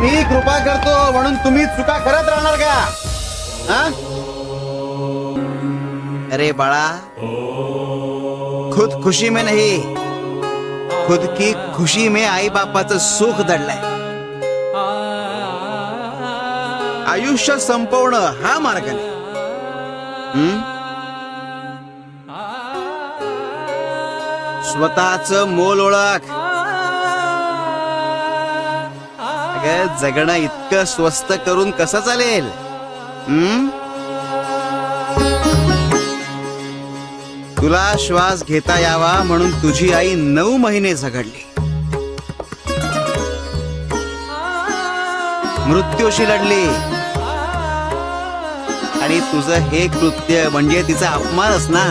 मी कृपा करतो म्हणून तुम्ही चुका करत राहणार का हा? अरे बाळा खुद खुशी में नाही खुद की खुशी में आई बापाचं सुख दडलंय आयुष्य संपवणं हा मार्ग नाही हं? स्वतःच मोल ओळख अगं जगणं इतकं स्वस्त करून कसं चालेल? तुला श्वास घेता यावा म्हणून तुझी आई नऊ महिने झगडली. मृत्यूशी लढली. आणि तुझं हे कृत्य म्हणजे तिचा अपमानच ना